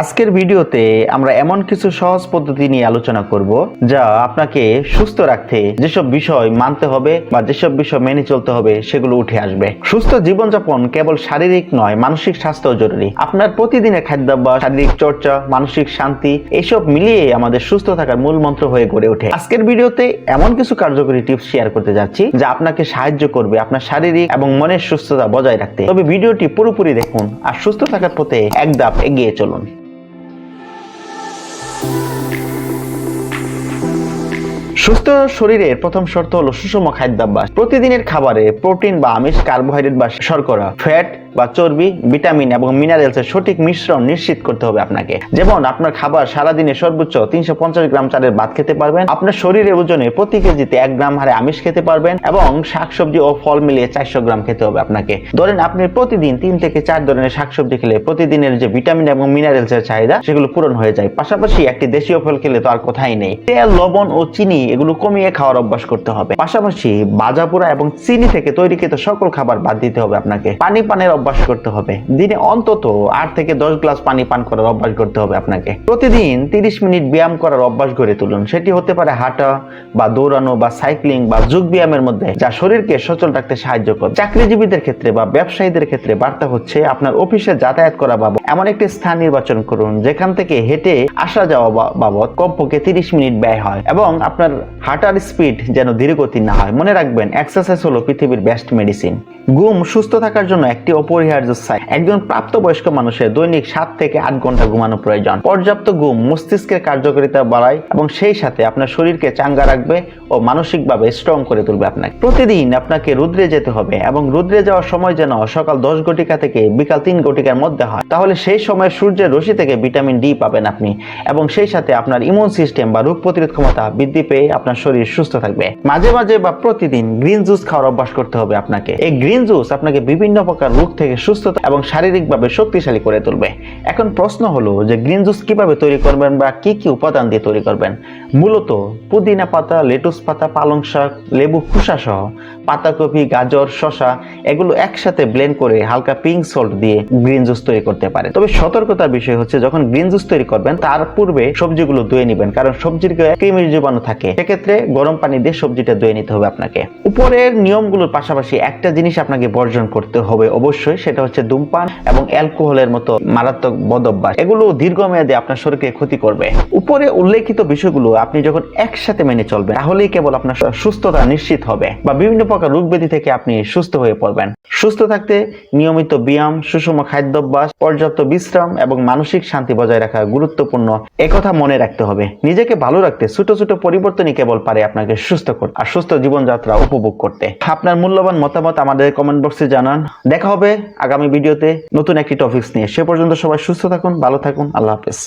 আজকের ভিডিওতে আমরা এমন কিছু সহজ পদ্ধতি নিয়ে আলোচনা করব যা আপনাকে সুস্থ রাখতে যেসব বিষয় মানতে হবে বা যেসব বিষয় মেনে চলতে হবে সেগুলো উঠে আসবে। সুস্থ জীবনযাপন কেবল শারীরিক নয়, মানসিক স্বাস্থ্য জরুরি। আপনার প্রতিদিনের খাদ্যাভ্যাস, শারীরিক চর্চা, মানসিক শান্তি এইসব মিলিয়ে আমাদের সুস্থ থাকার মূল মন্ত্র হয়ে গড়ে ওঠে। আজকের ভিডিওতে এমন কিছু কার্যকরী টিপস শেয়ার করতে যাচ্ছি যা আপনাকে সাহায্য করবে আপনার শারীরিক এবং মনের সুস্থতা বজায় রাখতে। তবে ভিডিওটি পুরোপুরি দেখুন আর সুস্থ থাকার পথে এক ধাপ এগিয়ে চলুন। সুস্থ শরীরের প্রথম শর্ত হলো সুষম খাদ্যাভ্যাস। প্রতিদিনের খাবারে প্রোটিন বা আমিষ, কার্বোহাইড্রেট বা শর্করা, ফ্যাট বা চর্বি, ভিটামিন এবং মিনারেলসের সঠিক মিশ্রণ নিশ্চিত করতে হবে আপনাকে। যেমন, আপনার খাবার সারাদিনে সর্বোচ্চ তিনশো পঞ্চাশ গ্রাম চালের ভাত খেতে পারবেন। আপনার শরীরের ওজনে প্রতি কেজিতে এক গ্রাম হারে আমিষ খেতে পারবেন এবং শাকসবজি ও ফল মিলিয়ে চারশো গ্রাম খেতে হবে আপনাকে। ধরেন, আপনি প্রতিদিন তিন থেকে চার ধরনের শাকসবজি খেলে প্রতিদিনের যে ভিটামিন এবং মিনারেলসের চাহিদা, সেগুলো পূরণ হয়ে যায়। পাশাপাশি একটি দেশীয় ফল খেলে তো আর কথাই নেই। তেল, লবণ ও চিনি এগুলো কমিয়ে খাওয়ার অভ্যাস করতে হবে। পাশাপাশি বাজাপুরা এবং চিনি থেকে তৈরিকৃত সকল খাবার বাদ দিতে হবে আপনাকে। পানি পানের অভ্যাস করতে হবে। দিনে অন্তত আট থেকে দশ গ্লাস পানি পান করার অভ্যাস করতে হবে আপনাকে। প্রতিদিন তিরিশ মিনিট ব্যায়াম করার অভ্যাস গড়ে তুলুন। সেটি হতে পারে হাঁটা বা দৌড়ানো বা সাইক্লিং বা যোগ ব্যায়ামের মধ্যে, যা শরীরকে সচল রাখতে সাহায্য করে। চাকরিজীবীদের ক্ষেত্রে বা ব্যবসায়ীদের ক্ষেত্রে বার্তা হচ্ছে, আপনার অফিসে যাতায়াত করা বাবদ এমন একটি স্থান নির্বাচন করুন, যেখান থেকে হেঁটে আসা যাওয়া বাবদ কমপক্ষে তিরিশ মিনিট ব্যয় হয় এবং আপনার হাঁটার স্পিড যেন ধীরগতি না হয়। মনে রাখবেন, এক্সারসাইজ হলো পৃথিবীর বেস্ট মেডিসিন ঘুম সুস্থ থাকার জন্য একটি অপরিহার্য সাইন একজন প্রাপ্তবয়স্ক মানুষের দৈনিক সাত থেকে আট ঘণ্টা ঘুমানো প্রয়োজন। পর্যাপ্ত ঘুম, মস্তিষ্কের কার্যকারিতা বাড়ায় এবং সেই সাথে আপনার শরীরকে চাঙ্গা রাখবে ও মানসিকভাবে স্ট্রং করে তুলবে আপনাকে। প্রতিদিন আপনাকে রুদ্রে যেতে হবে এবং রুদ্রে যাওয়ার সময় যেন সকাল দশ ঘটিকা থেকে বিকাল তিন ঘটিকার মধ্যে হয়। তাহলে সেই সময় সূর্যের রশি থেকে ভিটামিন ডি পাবেন আপনি এবং সেই সাথে আপনার ইমিউন সিস্টেম বা রোগ প্রতিরোধ ক্ষমতা বৃদ্ধি পেয়ে আপনার শরীর সুস্থ থাকবে। মাঝে মাঝে বা প্রতিদিন গ্রিন জুস খাওয়ার অভ্যাস করতে হবে আপনাকে। এই জুস আপনাকে বিভিন্ন প্রকার রোগ থেকে সুস্থতা এবং শারীরিকভাবে শক্তিশালী করে তুলবে। এখন প্রশ্ন হলো যে গ্রিন জুস কীভাবে তৈরি করবেন বা কি কি উপাদান দিয়ে তৈরি করবেন? মূলত পুদিনা পাতা, লেটুস পাতা, পালং শাক, লেবু, খোসা সহ পাতাকপি, গাজর, শসা এগুলো একসাথে ব্লেন্ড করে হালকা পিঙ্ক সল্ট দিয়ে গ্রিন জুস তৈরি করতে পারে তবে সতর্কতার বিষয় হচ্ছে, যখন গ্রিন জুস তৈরি করবেন, তার পূর্বে সবজিগুলো ধুয়ে নেবেন, কারণ সবজির গায়ে কৃমির জীবাণু থাকে। সেক্ষেত্রে গরম পানি দিয়ে সবজিটা ধুয়ে নিতে হবে আপনাকে। উপরের নিয়মগুলোর পাশাপাশি একটা জিনিস আপনাকে বর্জন করতে হবে অবশ্যই, সেটা হচ্ছে ধূমপান এবং অ্যালকোহলের মতো মারাত্মক বদভ্যাস। এগুলো দীর্ঘমেয়াদে আপনার শরীরকে ক্ষতি করবে। উপরে উল্লেখিত বিষয়গুলো আপনি যখন একসাথে মেনে চলবেন, তাহলেই কেবল আপনার সুস্থতা নিশ্চিত হবে বা বিভিন্ন প্রকার রোগ ব্যাধি থেকে আপনি সুস্থ হয়ে পড়বেন। সুস্থ থাকতে নিয়মিত ব্যায়াম, সুষম খাদ্যাভ্যাস, পর্যাপ্ত বিশ্রাম এবং মানসিক শান্তি বজায় রাখা গুরুত্বপূর্ণ একথা মনে রাখতে হবে। নিজেকে ভালো রাখতে ছোট ছোট পরিবর্তনই কেবল পারে আপনাকে সুস্থ করতে আর সুস্থ জীবনযাত্রা উপভোগ করতে। আপনার মূল্যবান মতামত আমাদের কমেন্ট বক্সে জানান। দেখা হবে আগামী ভিডিওতে নতুন একটি টপিকস নিয়ে। সে পর্যন্ত সবাই সুস্থ থাকুন, ভালো থাকুন। আল্লাহ হাফেজ।